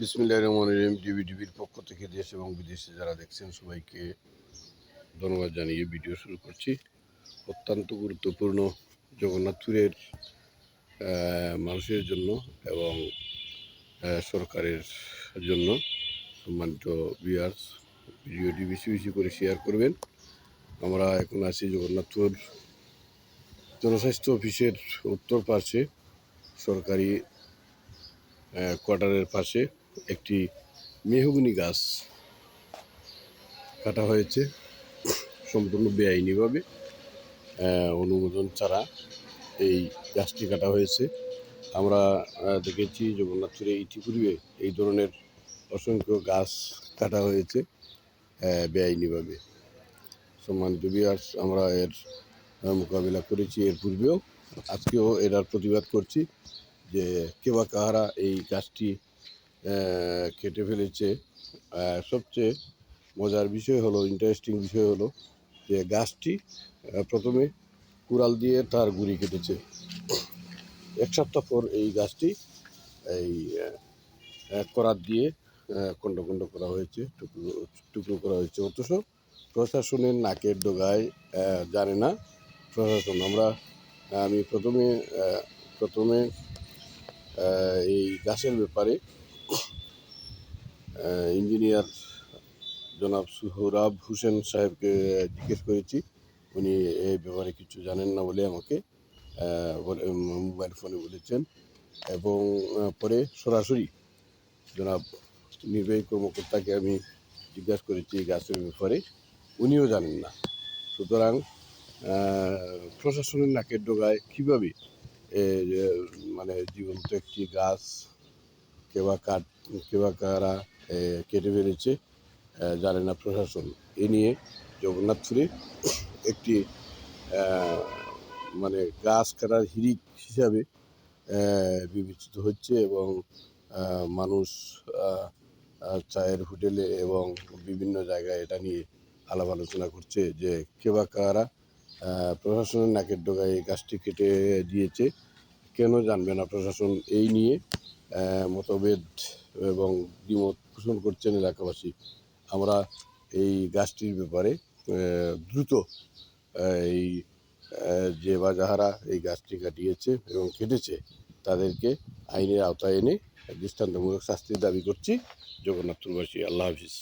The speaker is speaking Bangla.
বিসমিল্লাহ রহমান রহিম টিভি টিভির পক্ষ থেকে দেশ এবং বিদেশে যারা দেখছেন সবাইকে ধন্যবাদ জানিয়ে ভিডিও শুরু করছি অত্যন্ত গুরুত্বপূর্ণ জগন্নাথপুরের মানুষের জন্য এবং সরকারের জন্য সম্মানিত বিয়ার্স ভিডিওটি বেশি বেশি করে শেয়ার করবেন আমরা এখন আছি জগন্নাথপুর জনস্বাস্থ্য অফিসের উত্তর পাশে সরকারি কোয়ার্টারের পাশে একটি মেহগুনি গাছ কাটা হয়েছে, সম্পূর্ণ বেআইনিভাবে অনুমোদন ছাড়া এই গাছটি কাটা হয়েছে। আমরা দেখেছি জগন্নাথপুরে ইতিপূর্বে এই ধরনের অসংখ্য গাছ কাটা হয়েছে বেআইনিভাবে। সম্মানিত বিয়ার্স আমরা এর মোকাবিলা করেছি এর পূর্বেও। আজকেও এটার প্রতিবাদ করছি যে কে বা কাহারা এই গাছটি কেটে ফেলেছে। সবচেয়ে মজার বিষয় হলো ইন্টারেস্টিং বিষয় হলো যে গাছটি প্রথমে কুড়াল দিয়ে তার গুড়ি কেটেছে। এক সপ্তাহ পর এই গাছটি এই করাত দিয়ে খণ্ড খণ্ড করা হয়েছে, টুকরো টুকরো করা হয়েছে। অথচ প্রশাসনের নাকের ডোগায় জানে না প্রশাসন। আমরা, আমি প্রথমে প্রথমে এই গাছের ব্যাপারে ইঞ্জিনিয়ার জনাব সুহরাব হোসেন সাহেবকে জিজ্ঞেস করেছি। উনি এই ব্যাপারে কিছু জানেন না বলে আমাকে মোবাইল ফোনে বলেছেন এবং পরে সরাসরি জনাব নির্বাহী কর্মকর্তাকে আমি জিজ্ঞাসা করেছি গাছের ব্যাপারে। উনিও জানেন না। সুতরাং প্রশাসনের নাকের ডোগায় কীভাবে মানে জীবন্ত একটি গাছ কেবা কাট কেবা কারা কেটে ফেলেছে জানে না প্রশাসন। এ নিয়ে জগন্নাথপুরে একটি মানে গাছ কাটার হিরিক হিসাবে বিবেচিত হচ্ছে এবং মানুষ চায়ের হোটেলে এবং বিভিন্ন জায়গায় এটা নিয়ে আলাপ আলোচনা করছে যে কেবা কারা প্রশাসনের নাকের ডোগায় এই গাছটি কেটে দিয়েছে। কেন জানবে না প্রশাসন এই নিয়ে? মতভেদ এবং দ্বিমত পোষণ করছেন এলাকাবাসী। আমরা এই গাছটির ব্যাপারে দ্রুত এই যে বা যাহারা এই গাছটি কাটিয়েছে এবং কেটেছে, তাদেরকে আইনের আওতায় এনে দৃষ্টান্তমূলক শাস্তির দাবি করছি। জগন্নাথপুরবাসী আল্লাহ হাফিজ।